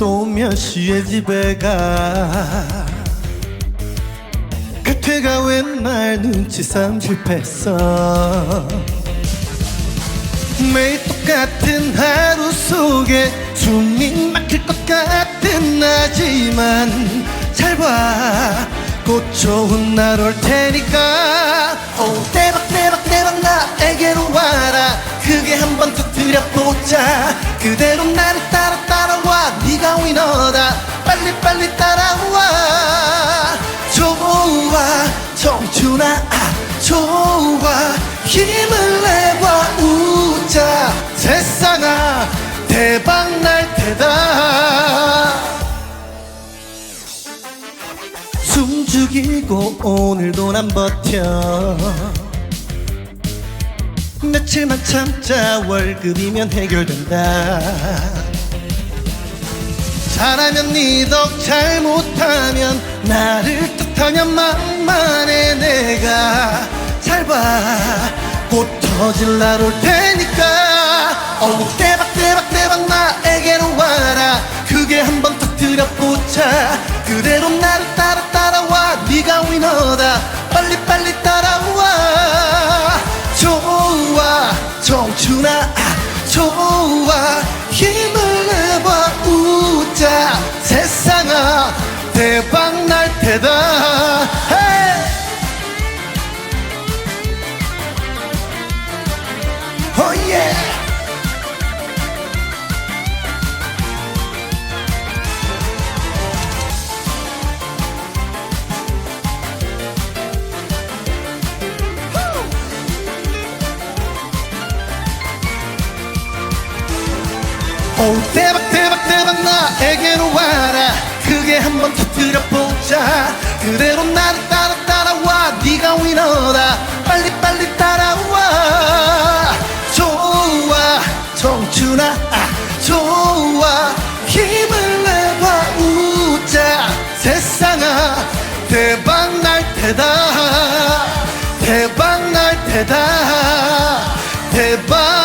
또 몇 시에 집에 가? 그때가 웬 날 눈치 실패했어. 매일 똑같은 하루 속에 숨이 막힐 것 같은 나지만 잘봐. 곧 좋은 날 올 테니까. 오 한번 터뜨려보자. 그대로 나를 따라 따라와. 네가 위너다. 빨리 빨리 따라와. 좋아. 청춘아 아, 좋아. 힘을 내봐 웃자. 세상아 대박 날 테다. 숨 죽이고 오늘도 난 버텨 며칠만 참자 월급이면 해결된다. 잘하면 니덕 잘못하면 나를 뜻하면 만만해 내가. 잘봐곧 터질 날 올 테니까. 어우 대박 대박 대박 나에게로 와라. 크게 한번 터뜨려 보자. 그대로 나를 따라 따라와. 네가 위너다. 빨리 빨리 따라 청춘아 아, 좋아 힘을 내봐 웃자. 세상아 대박 오 대박 대박 대박 나에게로 와라. 크게 한번 터뜨려보자. 그대로 나를 따라 따라와. 네가 위너다. 빨리 빨리 따라와. 좋아. 청춘아 아, 좋아. 힘을 내봐 웃자. 세상아 대박 날 테다. 대박 날 테다. 대박.